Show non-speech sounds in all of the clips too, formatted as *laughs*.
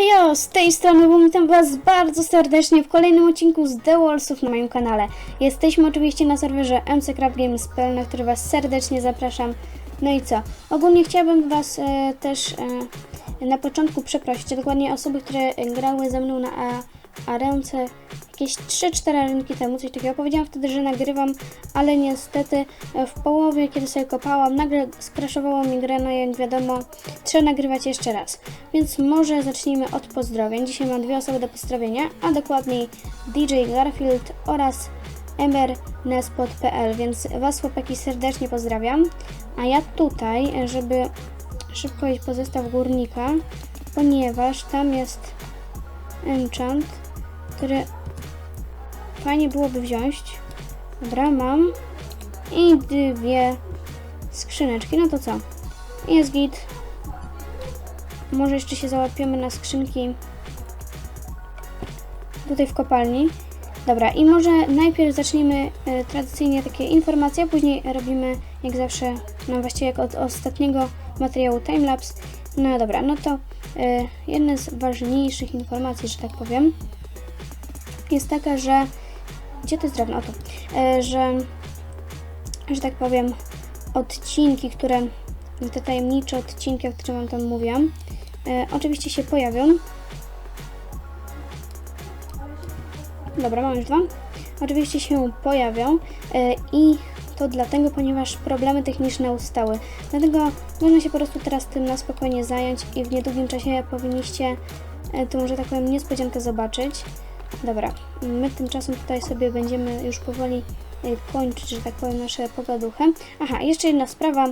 Hejo, z tej strony witam Was bardzo serdecznie w kolejnym odcinku z The Wallsów na moim kanale. Jesteśmy oczywiście na serwerze mccraftgames.pl, na który Was serdecznie zapraszam. No i co? Ogólnie chciałabym Was e, też e, na początku przeprosić, dokładnie osoby, które grały ze mną na a, arence jakieś 3-4 rynki temu, coś takiego. Powiedziałam wtedy, że nagrywam, ale niestety e, w połowie, kiedy sobie kopałam, nagle skraszowało mi grę, no i wiadomo, trzeba nagrywać jeszcze raz. Więc może zacznijmy od pozdrowień. Dzisiaj mam dwie osoby do pozdrowienia, a dokładniej DJ Garfield oraz emernespot.pl, więc Was chłopaki serdecznie pozdrawiam. A ja tutaj, żeby szybko iść po zestaw górnika, ponieważ tam jest enchant, który fajnie byłoby wziąć. Dobra, mam. I dwie skrzyneczki. No to co? Jest git. Może jeszcze się załapiemy na skrzynki tutaj w kopalni. Dobra, i może najpierw zaczniemy e, tradycyjnie takie informacje, później robimy jak zawsze, no właściwie jak od ostatniego materiału timelapse. No dobra, no to e, jedna z ważniejszych informacji, że tak powiem, jest taka, że gdzie to jest drewno? O tu. E, że, że tak powiem, odcinki, które, te tajemnicze odcinki, o których Wam tam mówiłam, e, oczywiście się pojawią. Dobra, mam już dwa. Oczywiście się pojawią e, i to dlatego, ponieważ problemy techniczne ustały. Dlatego można się po prostu teraz tym na spokojnie zająć i w niedługim czasie powinniście tą, że tak powiem, niespodziankę zobaczyć. Dobra, my tymczasem tutaj sobie będziemy już powoli e, kończyć, że tak powiem, nasze pogaduchy. Aha, jeszcze jedna sprawa,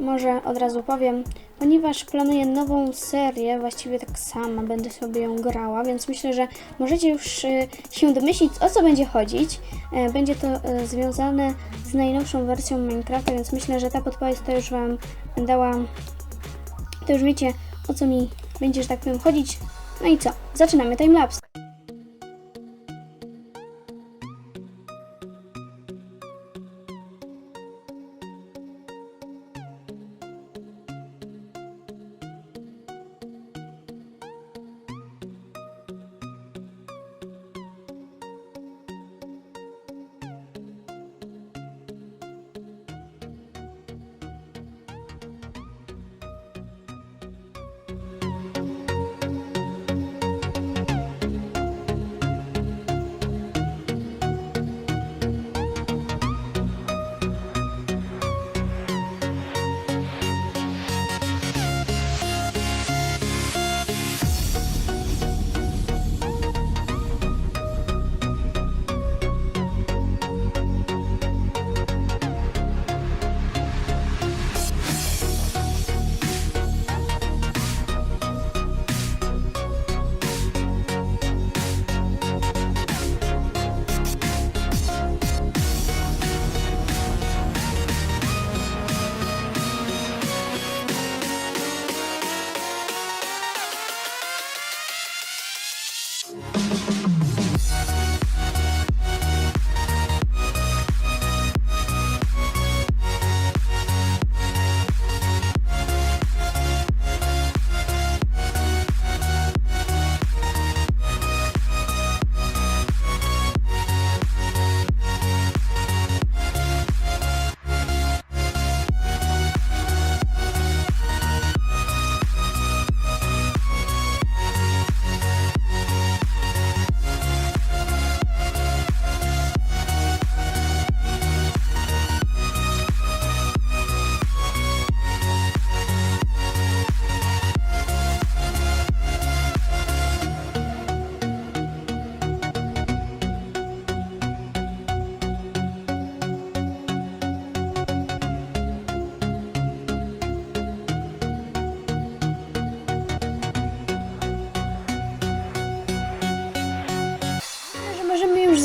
może od razu powiem, ponieważ planuję nową serię, właściwie tak sama będę sobie ją grała, więc myślę, że możecie już e, się domyślić, o co będzie chodzić. E, Będzie to związane z najnowszą wersją Minecrafta, więc myślę, że ta podpowiedź to już Wam dała, to już wiecie, o co mi będzie, że tak powiem, chodzić. No i co? Zaczynamy timelapse.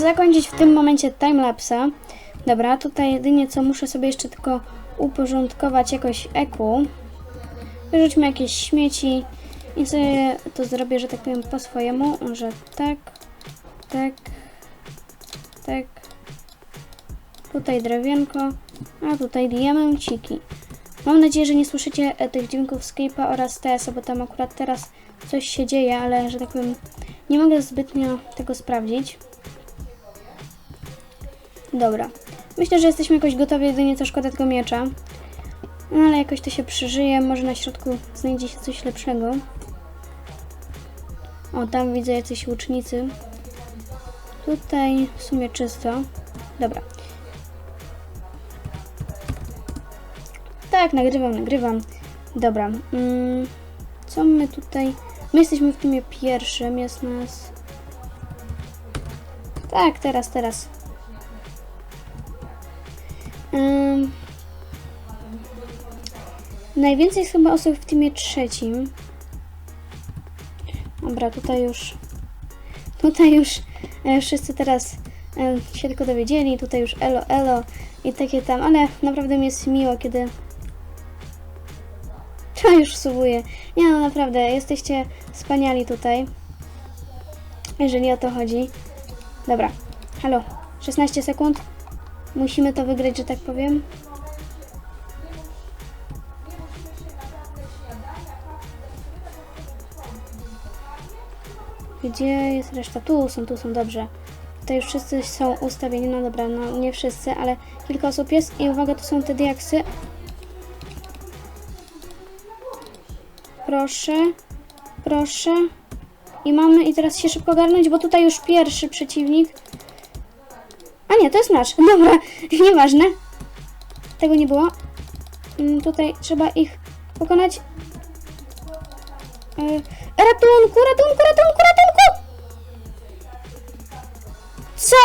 Zakończyć w tym momencie timelapsa. Dobra, tutaj jedynie co muszę sobie jeszcze tylko uporządkować jakoś eku. Wyrzućmy jakieś śmieci i sobie to zrobię, że tak powiem po swojemu, że tak, tak, tak. Tutaj drewienko, a tutaj diamenciki. Mam nadzieję, że nie słyszycie e, tych dźwięków Skype'a oraz TS, bo tam akurat teraz coś się dzieje, ale że tak powiem, nie mogę zbytnio tego sprawdzić. Dobra. Myślę, że jesteśmy jakoś gotowi, jedynie co szkoda tego miecza. No ale jakoś to się przeżyje, może na środku znajdzie się coś lepszego. O, tam widzę jacyś łucznicy. Tutaj w sumie czysto. Dobra. Tak, nagrywam, nagrywam. Dobra. Mm, co my tutaj... My jesteśmy w teamie pierwszym, jest nas... Tak, teraz, teraz. Najwięcej jest chyba osób w teamie trzecim. Dobra, tutaj już... Tutaj już e, wszyscy teraz e, się tylko dowiedzieli. Tutaj już elo, elo i takie tam, ale naprawdę mi jest miło, kiedy *laughs* to już subuję. Nie no, naprawdę, jesteście wspaniali tutaj. Jeżeli o to chodzi. Dobra, halo, 16 sekund. Musimy to wygrać, że tak powiem. Gdzie jest reszta? Tu są, tu są, dobrze. Tutaj już wszyscy są ustawieni, no dobra, no nie wszyscy, ale kilka osób jest i uwaga, to są te diaksy. Proszę, proszę. I mamy, i teraz się szybko garnąć, bo tutaj już pierwszy przeciwnik. A nie, to jest nasz. *laughs* Dobra, nieważne. Tego nie było. Mm, Tutaj trzeba ich pokonać. E, Ratunku, ratunku, ratunku, ratunku! Co?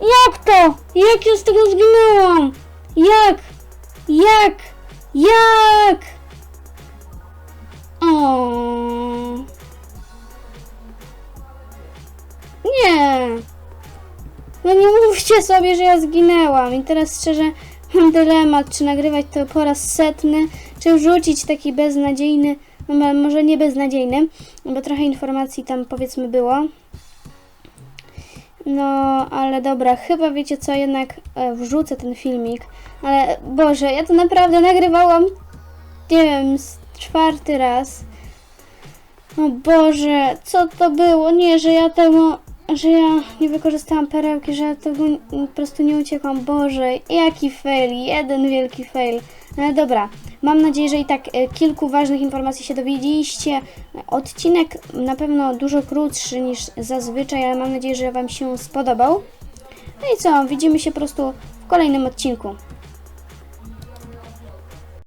Jak to? Jak ja z tego zginęłam? Jak? Jak? Jak? Mówcie sobie, że ja zginęłam. I teraz szczerze mam dylemat, czy nagrywać to po raz setny, czy wrzucić taki beznadziejny, no mo- może nie beznadziejny, bo trochę informacji tam powiedzmy było. No, ale dobra, chyba wiecie co, jednak e, wrzucę ten filmik. Ale Boże, ja to naprawdę nagrywałam, nie wiem, czwarty raz. O Boże, co to było? Nie, że ja tego, że ja nie wykorzystałam perełki, że ja tego po prostu nie uciekłam. Boże, jaki fail, jeden wielki fail. Ale dobra, mam nadzieję, że i tak e, kilku ważnych informacji się dowiedzieliście. Odcinek na pewno dużo krótszy niż zazwyczaj, ale mam nadzieję, że Wam się spodobał. No i co, widzimy się po prostu w kolejnym odcinku.